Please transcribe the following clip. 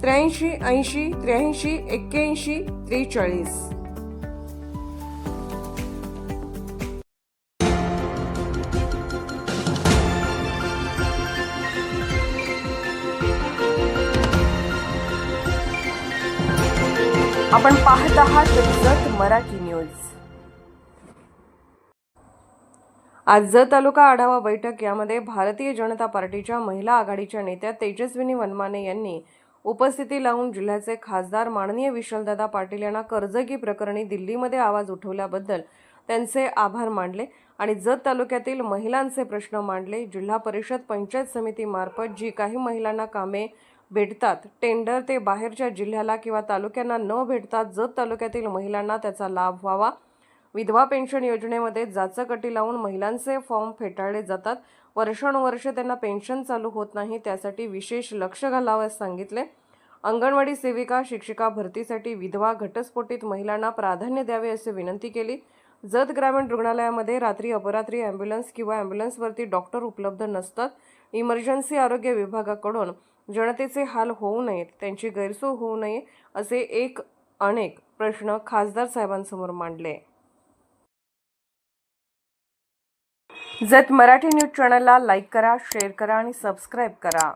त्र्याऐंशी ऐंशी त्र्याऐंशी एक्क्याऐंशी त्रेचाळीस. आपण पाहत आहात जत मराठी न्यूज. आज जत तालुका आढावा बैठक यामध्ये भारतीय जनता पार्टीच्या महिला आघाडीच्या नेत्या तेजस्विनी वनमाने यांनी उपस्थिती लावून जिल्ह्याचे खासदार माननीय विशालदादा पाटील यांना कर्जगी प्रकरणी दिल्लीमध्ये आवाज उठवल्याबद्दल त्यांचे आभार मानले आणि जत तालुक्यातील महिलांचे प्रश्न मांडले. जिल्हा परिषद पंचायत समितीमार्फत जी काही महिलांना कामे भेटतात टेंडर ते बाहेरच्या जिल्ह्याला किंवा तालुक्यांना न भेटता जत तालुक्यातील महिलांना त्याचा लाभ व्हावा. विधवा पेन्शन योजनेमध्ये जाचकटी लावून महिलांचे फॉर्म फेटाळले जातात. वर्षानुवर्ष त्यांना पेन्शन चालू होत नाही त्यासाठी विशेष लक्ष घालावं सांगितले. अंगणवाडी सेविका शिक्षिका भरतीसाठी विधवा घटस्फोटित महिलांना प्राधान्य द्यावे असे विनंती केली. जत ग्रामीण रुग्णालयामध्ये रात्री अपरात्री ॲम्ब्युलन्स किंवा ॲम्ब्युलन्सवरती डॉक्टर उपलब्ध नसतात. इमर्जन्सी आरोग्य विभागाकडून जनतेचे हाल होऊ नयेत त्यांची गैरसोय होऊ नये असे एक अनेक प्रश्न खासदार साहेबांसमोर मांडले. जत मराठी न्यूज चॅनलला लाईक करा शेअर करा आणि सबस्क्राईब करा.